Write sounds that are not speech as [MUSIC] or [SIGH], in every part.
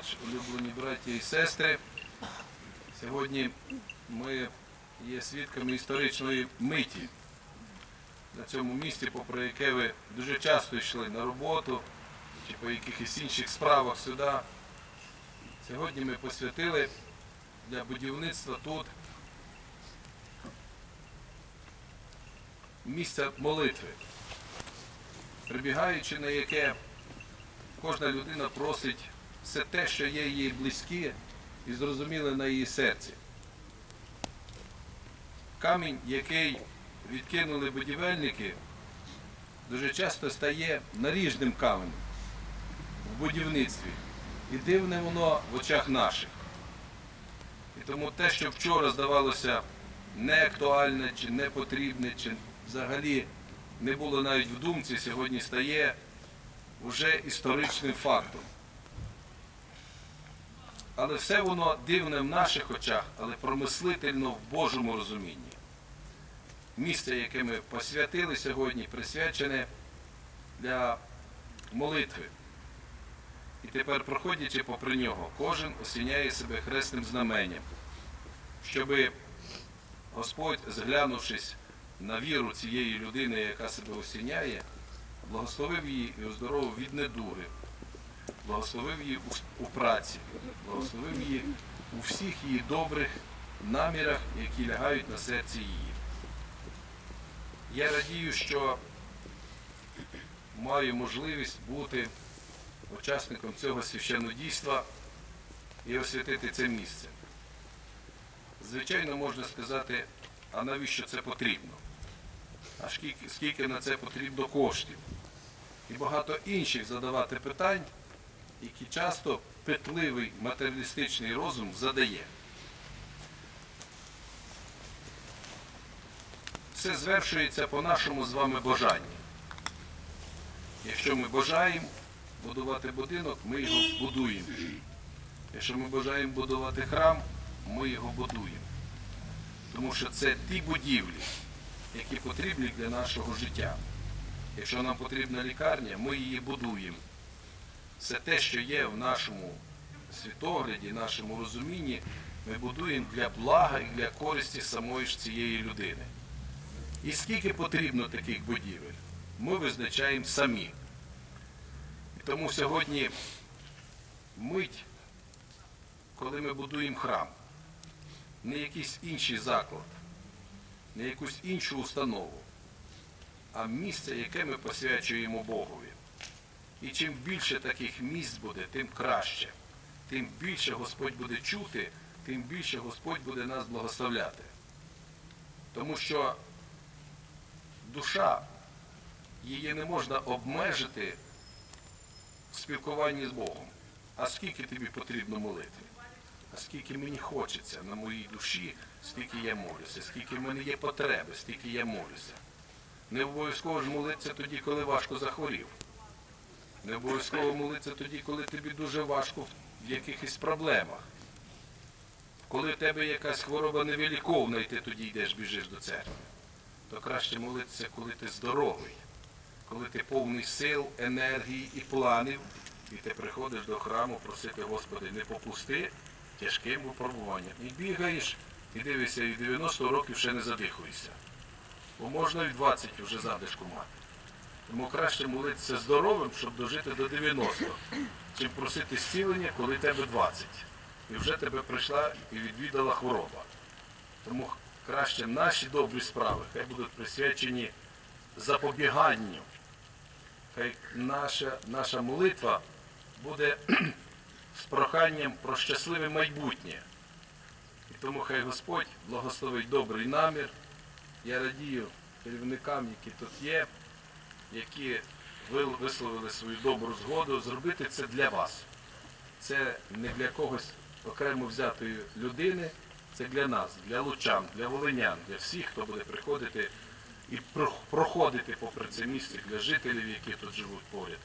Михайлович, улюблені браті і сестри. Сьогодні ми є свідками історичної миті на цьому місці, попри яке ви дуже часто йшли на роботу чи по якихось інших справах сюди. Сьогодні ми посвятили для будівництва тут місця молитви, прибігаючи на яке кожна людина просить все те, що є їй близьке і зрозуміле на її серці. Камінь, який відкинули будівельники, дуже часто стає наріжним каменем в будівництві. І дивне воно в очах наших. І тому те, що вчора здавалося неактуальне чи непотрібне, чи взагалі не було навіть в думці, сьогодні стає вже історичним фактом. Але все воно дивне в наших очах, але промислительно в Божому розумінні. Місце, яке ми посвятили сьогодні, присвячене для молитви. І тепер, проходячи попри нього, кожен осіняє себе хресним знаменням, щоби Господь, зглянувшись на віру цієї людини, яка себе осіняє, благословив її і оздоровив від недуги, благословив її у, праці, благословив її у всіх її добрих намірах, які лягають на серці її. Я радію, що маю можливість бути учасником цього священнодійства і освятити це місце. Звичайно, можна сказати, а навіщо це потрібно? А скільки на це потрібно коштів? І багато інших задавати питань, які часто питливий матеріалістичний розум задає. Все звершується по нашому з вами бажанні. Якщо ми бажаємо будувати будинок, ми його будуємо. Якщо ми бажаємо будувати храм, ми його будуємо. Тому що це ті будівлі, які потрібні для нашого життя. Якщо нам потрібна лікарня, ми її будуємо. Все те, що є в нашому світогляді, нашому розумінні, ми будуємо для блага і для користі самої ж цієї людини. І скільки потрібно таких будівель, ми визначаємо самі. І тому сьогодні мить, коли ми будуємо храм, не якийсь інший заклад, не якусь іншу установу, а місце, яке ми посвячуємо Богові. І чим більше таких місць буде, тим краще. Тим більше Господь буде чути, тим більше Господь буде нас благословляти. Тому що душа, її не можна обмежити в спілкуванні з Богом. А скільки тобі потрібно молитви? А скільки мені хочеться на моїй душі, скільки я молюся, скільки в мене є потреби, стільки я молюся. Не обов'язково ж молитися тоді, коли важко захворів. Не обов'язково молитися тоді, коли тобі дуже важко в якихось проблемах. Коли в тебе якась хвороба невиліковна, і ти тоді йдеш, біжиш до церкви, то краще молитися, коли ти здоровий, коли ти повний сил, енергії і планів, і ти приходиш до храму просити, Господи, не попусти тяжким випробуванням. І бігаєш, і дивишся, і 90 років ще не задихуєшся. Бо можна і 20 вже задишку мати. Тому краще молитися здоровим, щоб дожити до 90, чим просити зцілення, коли тебе 20. І вже тебе прийшла і відвідала хвороба. Тому краще наші добрі справи, хай будуть присвячені запобіганню. Хай наша, наша молитва буде [CLEARS THROAT] з проханням про щасливе майбутнє. І тому хай Господь благословить добрий намір. Я радію керівникам, які тут є, які ви- висловили свою добру згоду, зробити це для вас. Це не для когось окремо взятої людини, це для нас, для лучан, для волинян, для всіх, хто буде приходити і проходити попри це місце, для жителів, які тут живуть поряд.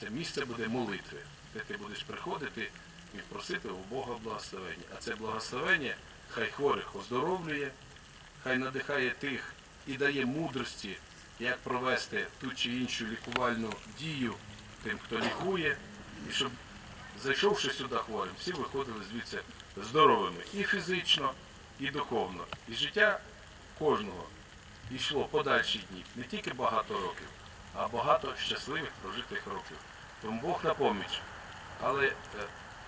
Це місце буде молитви, де ти будеш приходити і просити у Бога благословення. А це благословення хай хворих оздоровлює, хай надихає тих і дає мудрості, як провести ту чи іншу лікувальну дію тим, хто лікує, і щоб зайшовши сюди хворим, всі виходили звідси здоровими і фізично, і духовно. І життя кожного йшло подальші дні, не тільки багато років, а багато щасливих прожитих років. Тому Бог на поміч. Але, е,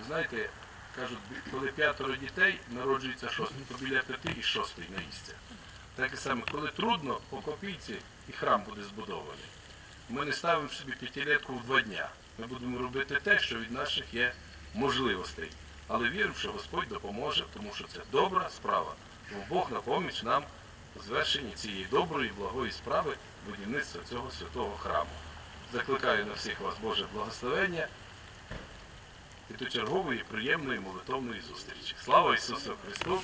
знаєте, кажуть, коли п'ятеро дітей народжується шостий, то біля п'яти і шостий наїсться. Так і саме, коли трудно, по копійці і храм буде збудований. Ми не ставимо собі п'ятилетку в два дня. Ми будемо робити те, що від наших є можливостей. Але віримо, що Господь допоможе, тому що це добра справа. Тому Бог на поміч нам у звершенні цієї доброї, благої справи будівництва цього святого храму. Закликаю на всіх вас Боже благословення і до чергової приємної молитовної зустрічі. Слава Ісусу Христу!